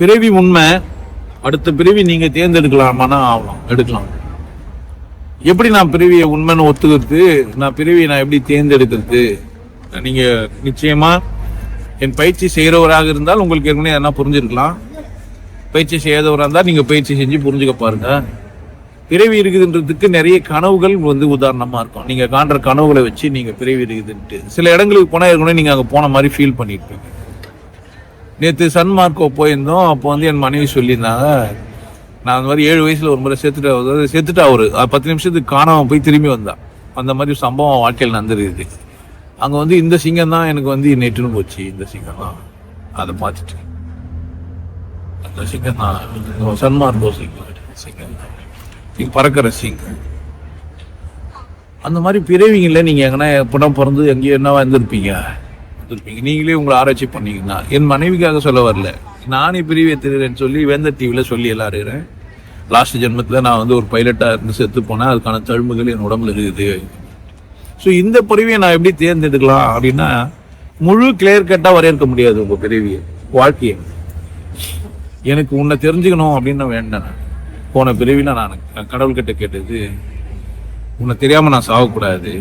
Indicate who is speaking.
Speaker 1: பிறவி உண்மை அடுத்த பிறவி நீங்க தேர்ந்தெடுக்கலாமானா ஆகலாம் எடுக்கலாம். எப்படி நான் பிறவியை உண்மைன்னு ஒத்துக்கிறது நான் பிறவியை நான் எப்படி தேர்ந்தெடுக்கிறது? நீங்க நிச்சயமா என் பயிற்சி செய்கிறவராக இருந்தால் உங்களுக்கு ஏற்கனவே எதனா புரிஞ்சிருக்கலாம். பயிற்சி செய்யாதவராக இருந்தால் நீங்கள் பயிற்சி செஞ்சு புரிஞ்சுக்க பாருங்க. பிறவி இருக்குதுன்றதுக்கு நிறைய கனவுகள் வந்து உதாரணமாக இருக்கும். நீங்கள் காண்ற கனவுகளை வச்சு நீங்கள் பிறவி இருக்குதுன்ட்டு. சில இடங்களுக்கு போனால் ஏற்கனவே நீங்கள் அங்கே போன மாதிரி ஃபீல் பண்ணிருப்பீங்க. நேற்று சன்மார்க்கோ போயிருந்தோம் அப்போ வந்து என் மனைவி சொல்லியிருந்தாங்க நான் அந்த மாதிரி ஏழு வயசில் ஒரு முறை செத்துட்டு அதாவது செத்துட்டா ஒரு பத்து நிமிஷத்துக்கு காணாமல் போய் திரும்பி வந்தான் அந்த மாதிரி ஒரு சம்பவம் வாழ்க்கையில் நடந்துருக்குது. அங்கே வந்து இந்த சிங்கம் தான் எனக்கு வந்து நேற்றுன்னு போச்சு இந்த சிங்கம் தான். அதை பார்த்துட்டு. அந்த சிங்கம் தான். சன்மார்க்கோ சிங்கம். சிங்கம் பறக்கிற சிங்கம். அந்த மாதிரி பிறவிங்கள நீங்கள் எங்கன்னா எப்படா பிறந்து எங்கேயோ என்னவா இருந்திருப்பீங்க? இருந்திருப்பீங்க நீங்களே உங்களை ஆராய்ச்சி பண்ணீங்கன்னா என் மனைவிக்காக சொல்ல வரல. நானே பிரிவை தெரியுறேன்னு சொல்லி வேந்த டிவியில் சொல்லி எல்லாம் இருக்கிறேன் லாஸ்ட் ஜென்மத்தில் நான் வந்து ஒரு பைலட்டாக இருந்து செத்து போனேன். அதுக்கான தழும்புகள் என் உடம்புல இருக்குது. ஸோ இந்த பிரிவியை நான் எப்படி தேர்ந்தெடுக்கலாம் அப்படின்னா முழு கிளியர் கட்டாக வரையறுக்க முடியாது உங்கள் பிரிவியை வாழ்க்கையை. எனக்கு உன்னை தெரிஞ்சுக்கணும் அப்படின்னு நான் வேண்டேன். போன பிரிவில் நான் கடவுள்கிட்ட கேட்டது உன்னை தெரியாமல் நான் சாகக்கூடாது.